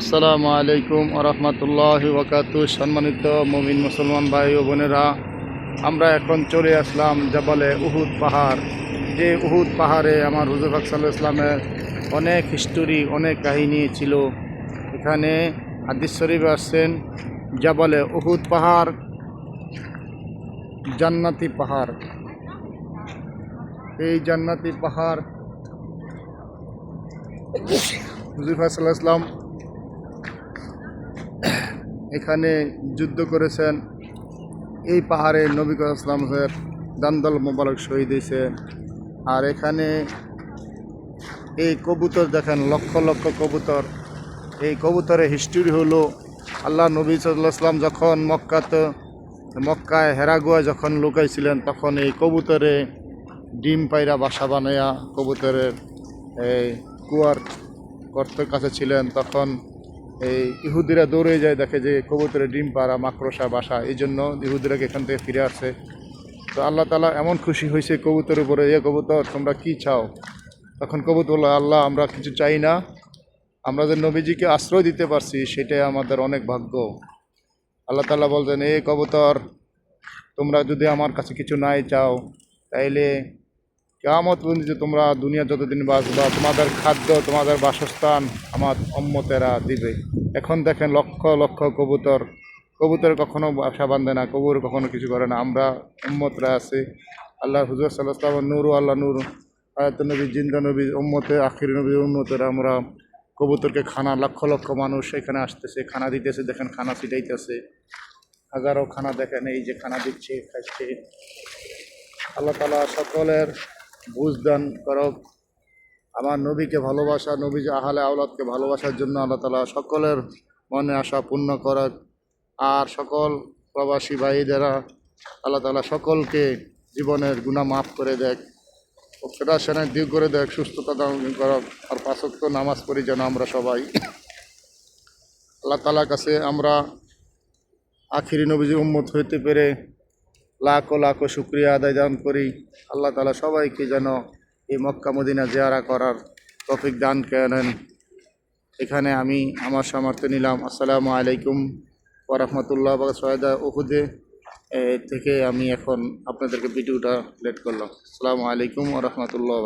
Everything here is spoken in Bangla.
আসসালামু আলাইকুম আরহামতুল্লাহ ওকাতু সম্মানিত মমিন মুসলমান ভাই ও বোনেরা, আমরা এখন চলে আসলাম জাবালে উহুদ পাহাড়। যে উহুদ পাহাড়ে আমার হুজুর সাল্লাহ ইসলামের অনেক হিস্টোরি অনেক কাহিনী ছিল। এখানে হাদিস শরীফ আসছেন, জাবালে উহুদ পাহাড়, জান্নাতি পাহাড়। এই জান্নাতি পাহাড় হুজুর সাল্লাহ ইসলাম এখানে যুদ্ধ করেছেন। এই পাহাড়ে নবী ইসলামের দান্দল মোবারক শহীদ হয়েছে আর এখানে এই কবুতর দেখেন, লক্ষ লক্ষ কবুতর। এই কবুতরের হিস্ট্রি হলো, আল্লাহ নবী সাল্লাহ ইসলাম যখন মক্কাতে, মক্কায় হেরাগুয়া যখন লুকাইছিলেন, তখন এই কবুতরে ডিম পায়রা বাসা বানায়া কবুতরের এই কুয়ার গর্তের কাছে ছিলেন। তখন এই ইহুদিরা দৌড়ে যায়, দেখে যে কবুতরের ডিম পাড়া, মাকড়সা, বাসা, এই জন্য ইহুদিরা এখান থেকে ফিরে আসছে তো আল্লাহ তালা এমন খুশি হয়েছে কবুতরের উপরে, এ কবুতর, তোমরা কি চাও? তখন কবুতর বলল, আল্লাহ, আমরা কিছু চাই না। আমরা যে নবীজিকে আশ্রয় দিতে পারছি, সেটাই আমাদের অনেক ভাগ্য। আল্লাহ তালা বলছেন এ কবুতর, তোমরা যদি আমার কাছে কিছু নাই চাও, তাইলে কেমত পর্যন্ত তোমরা দুনিয়া যতদিন বাঁচবা, তোমাদের খাদ্য, তোমাদের বাসস্থান আমার অম্মতেরা দিবে। এখন দেখেন লক্ষ লক্ষ কবুতর। কবুতর কখনো বাসা বাঁধে না কবুর কখনো কিছু করে না। আমরা উম্মতরা আছে। আল্লাহ হুজুর সাল্লাহ নূর, আল্লাহ নূর। আয়াত নবী, জিন্দা নবী, উম্মতে, আখির নবী, উম্মতেরা আমরা কবুতরকে খানা, লক্ষ লক্ষ মানুষ এখানে আসতেছে, খানা দিতেছে, দেখেন খানা ছিটাইতেছে। হাজারো খানা দেখেন, এই যে খানা দিচ্ছে, খাচ্ছে। আল্লাহ তালা সকলের বুঝদান করক আমার নবীকে ভালোবাসা নবী আহলে আওলাদকে ভালোবাসার জন্য আল্লাহ তালা সকলের মনে আশা পূর্ণ করক আর সকল প্রবাসী ভাইদেরা আল্লাহ তালা সকলকে জীবনের গুণা মাফ করে দেখ। সেটা সেনা দিক করে দেখ, সুস্থতা দান করক আর পাঁচক্য নামাজ পড়ি যেন আমরা সবাই। আল্লাহ তালার কাছে আমরা আখিরি নবীজি উম্মত হইতে পেরে লাখো লাখো শুক্রিয়া আদায় দান করি। আল্লাহ তালা সবাইকে যেন এই মক্কা মদিনা জেয়ারা করার টপিক দান করেন এখানে আমি আমার সামর্থ্য নিলাম। আসসালামু আলাইকুম ওরহমতুল্লাহ সয়দা ওহুদে থেকে আমি এখন আপনাদেরকে ভিডিওটা লেট করলাম। আসসালামু আলাইকুম ওরহমতুল্লাহ